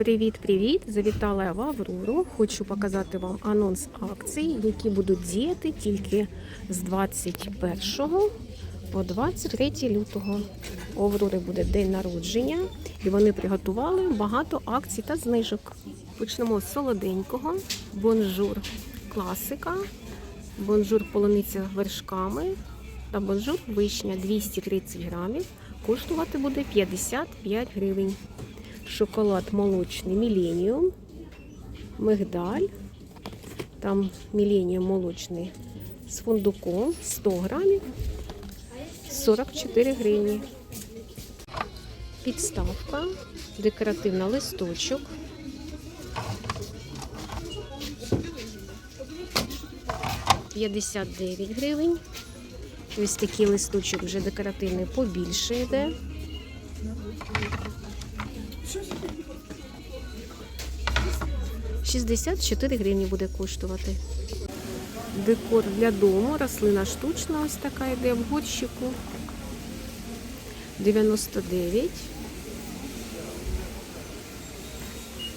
Привіт-привіт! Завітала я в Аврору. Хочу показати вам анонс акцій, які будуть діяти тільки з 21 по 23 лютого. У Аврори буде день народження, і вони приготували багато акцій та знижок. Почнемо з солоденького, бонжур класика, бонжур полуниця вершками та бонжур вишня 230 грамів. Коштувати буде 55 гривень шоколад молочний Міленіум, мигдаль, там Міленіум молочний з фундуком 100 грамів 44 гривні. Підставка, декоративна листочок. П'ятдесят дев'ять гривень. Ось такий листочок вже декоративний побільше йде. 64 гривні буде коштувати. Декор для дому, рослина штучна, ось така йде в горщику. 99.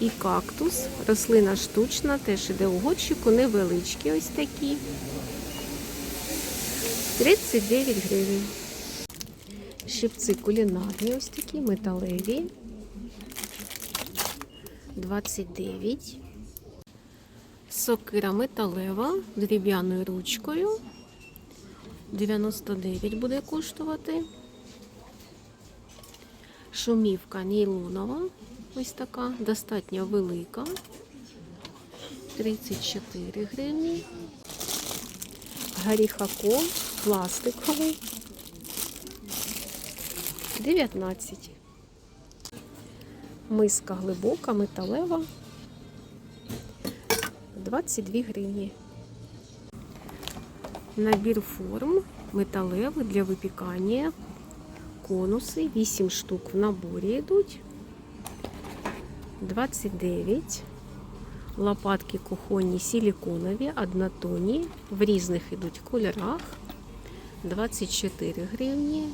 І кактус, рослина штучна, теж іде у горщику, невеличкі ось такі. 39 гривень. Щипці кулінарні ось такі, металеві. 29. Сокира металева дерев'яною ручкою. 99 буде коштувати. Шумівка нейлонова. Ось така, достатньо велика. 34 гривні. Горіхаков пластиковий. 19. Миска глибока, металева. 22 гривні. Набір форм металевий для випікання. Конуси 8 штук в наборі йдуть. 29. Лопатки кухонні силіконові, однотонні. В різних йдуть кольорах. 24 гривні.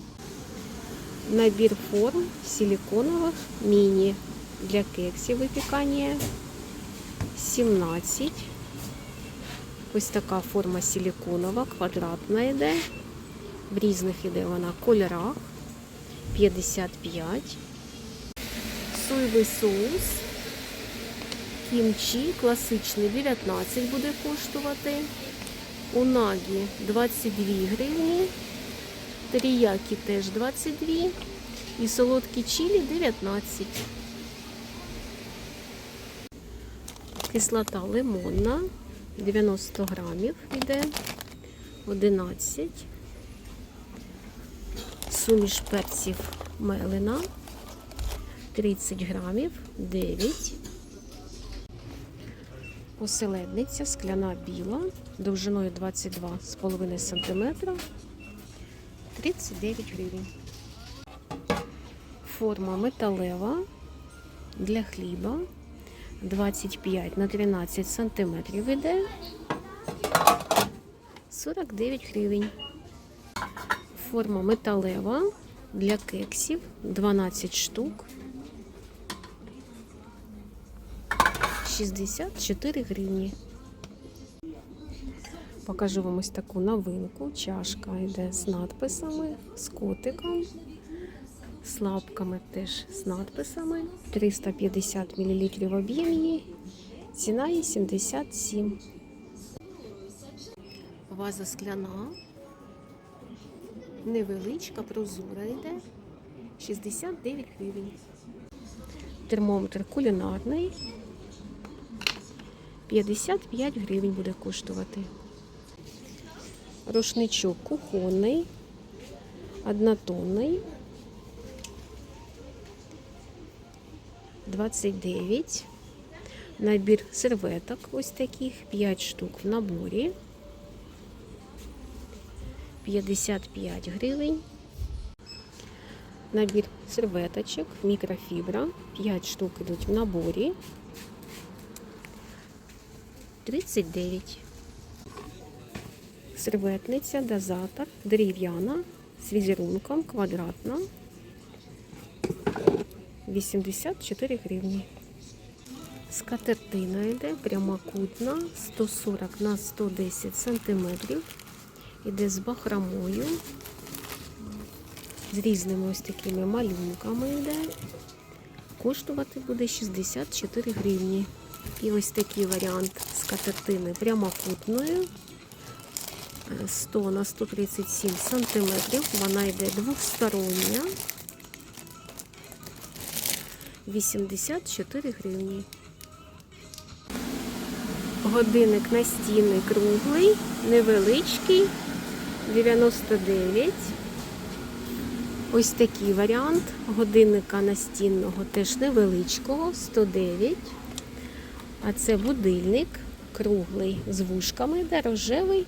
Набір форм силіконових міні для кексів випікання. 17. Ось така форма силіконова, квадратна йде. В різних іде вона кольорах. 55. Соєвий соус. Кімчі класичний 19 буде коштувати. Унагі 22 гривні. Теріякі теж 22. І солодкі чилі 19. Кислота лимонна 90 грамів йде 11. Суміш перців мелина 30 грамів 9. Оселедниця скляна біла довжиною 22,5 см 39 гривень. Форма металева для хліба 25 на 13 сантиметрів іде 49 гривень. Форма металева для кексів 12 штук 64 гривні. Покажу вам ось таку новинку. Чашка йде з надписами, з котиком. З лапками теж з надписами. 350 мл в об'ємі. Ціна її 77. Ваза скляна. Невеличка, прозора йде. 69 гривень. Термометр кулінарний. 55 гривень буде коштувати. Рушничок кухонний, однотонний. 29. Набір серветок ось таких 5 штук в наборі. 55 гривень. Набір серветочок, мікрофібра. 5 штук йдуть в наборі. 39. Серветниця, дозатор, дерев'яна, з візерунком, квадратна. 84 гривні. Скатертина йде прямокутна 140 на 110 сантиметрів. Іде з бахромою. З різними ось такими малюнками йде. Коштувати буде 64 гривні. І ось такий варіант скатертини прямокутною. е, 100 на 137 сантиметрів. Вона йде двостороння. 84 гривні. Годинник настінний круглий, невеличкий, 99. Ось такий варіант годинника настінного, теж невеличкого, 109. А це будильник круглий з вушками, де рожевий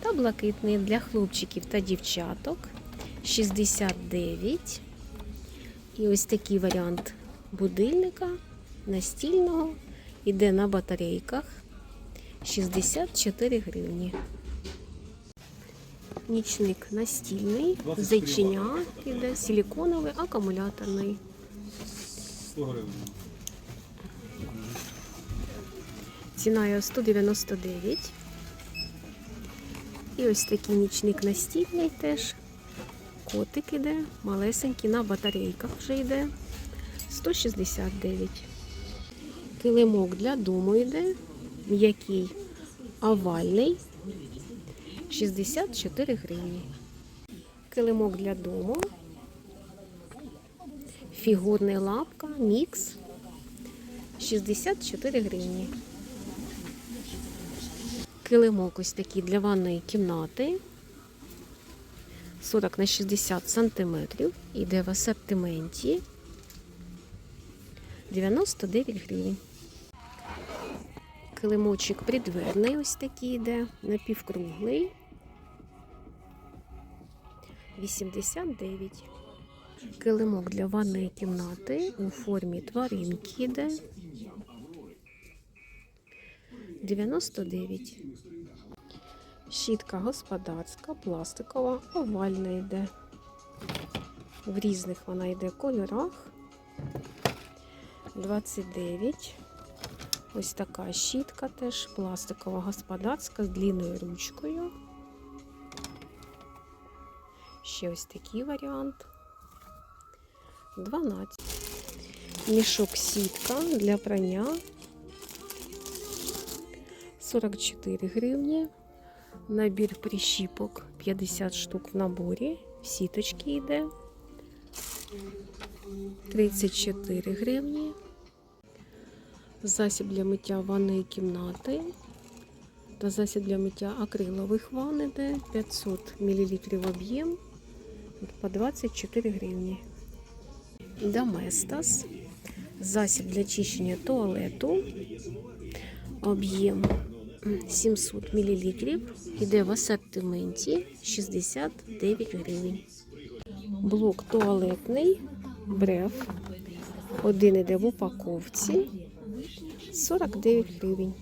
та блакитний для хлопчиків та дівчаток. 69. І ось такий варіант будильника настільного. Іде на батарейках. 64 гривні. Нічник настільний, зайчиня іде, силіконовий, акумуляторний. 100 гривень. Ціна його 199. І ось такий нічник настільний теж. Котик іде, малесенький, на батарейках вже йде. 169. Килимок для дому йде. М'який овальний. 64 гривні. Килимок для дому. Фігурний лапка, мікс. 64 гривні. Килимок ось такий для ванної кімнати. 40 на 60 сантиметрів. Іде в асортименті. 99 гривень. Килимочок придверний ось такий йде, напівкруглий. 89. Килимок для ванної кімнати у формі тваринки йде. 99. Щітка господарська, пластикова, овальна йде. В різних вона йде кольорах. 29. Ось така щітка теж пластикова господарська з длинною ручкою. Ще ось такий варіант. 12. Мішок сітка для прання. 44 гривні. Набір прищіпок 50 штук в наборі. В сіточки йде. 34 гривні. Засіб для миття ванної кімнати та засіб для миття акрилових ванн іде 500 мл об'єм по 24 гривні. Доместос. Засіб для чищення туалету. Об'єм 700 мл. Іде в асортименті 69 гривень. Блок туалетний. Бреф. Один іде в упаковці. 49 гривень.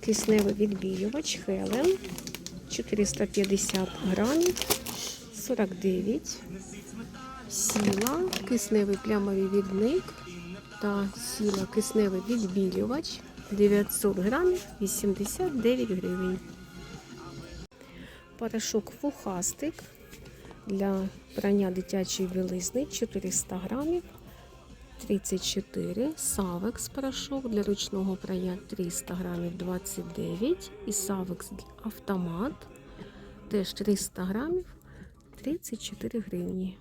Кисневий відбілювач Хелен. 450 грамів 49. Сіла, кисневий плямовий відник. Та сіла кисневий відбілювач. 900 грамів 89 гривень. Порошок фухастик. Для прання дитячої білизни. 400 грамів 34, Савекс порошок. Для ручного прання 300 грамів 29 і Савекс автомат теж 300 грамів 34 гривні.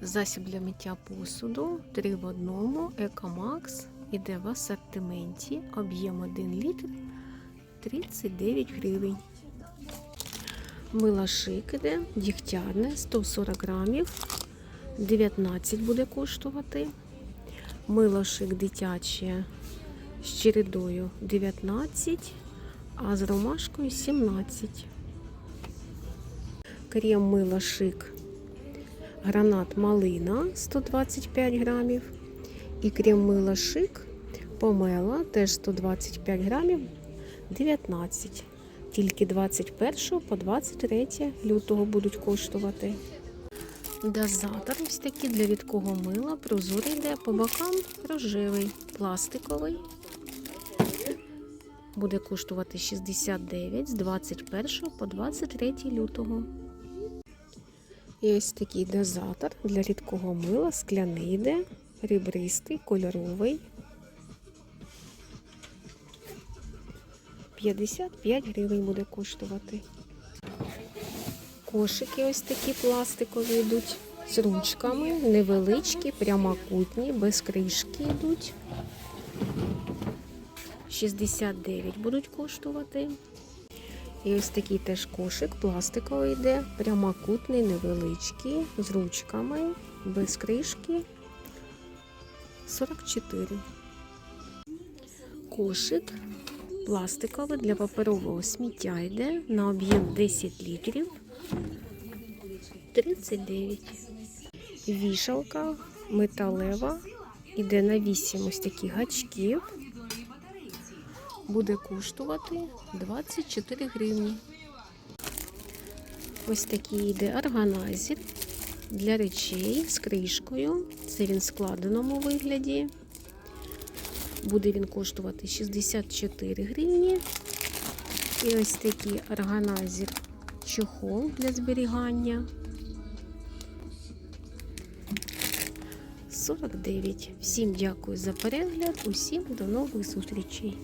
Засіб для миття посуду. 3 в одному, Екомакс. Іде в асортименті, об'єм 1 літр 39 гривень. Мило шик іде, дігтярне. 140 грамів 19 буде коштувати. Мило шик дитяче з чередою 19, а з ромашкою 17. Крем мило шик гранат малина 125 грамів. І крем мило шик помела теж 125 грамів 19. Тільки 21 по 23 лютого будуть коштувати. Дозатор ось такий для рідкого мила. Прозорий йде по бокам рожевий, пластиковий. Буде коштувати 69 з 21 по 23 лютого. І ось такий дозатор для рідкого мила, скляний йде, ребристий, кольоровий. 55 гривень буде коштувати. Кошики ось такі пластикові йдуть з ручками, невеличкі, прямокутні, без кришки йдуть. 69 будуть коштувати. І ось такий теж кошик пластиковий йде, прямокутний, невеличкий, з ручками, без кришки. 44. Кошик пластиковий для паперового сміття йде на об'єм 10 літрів. 39. Вішалка металева. Іде на 8 ось таких гачків. Буде коштувати 24 гривні. Ось такий йде органайзер для речей з кришкою. Це він в складеному вигляді. Буде він коштувати 64 гривні. І ось такий органайзер чохол для зберігання. 49. Всім дякую за перегляд. Усім до нових зустрічей.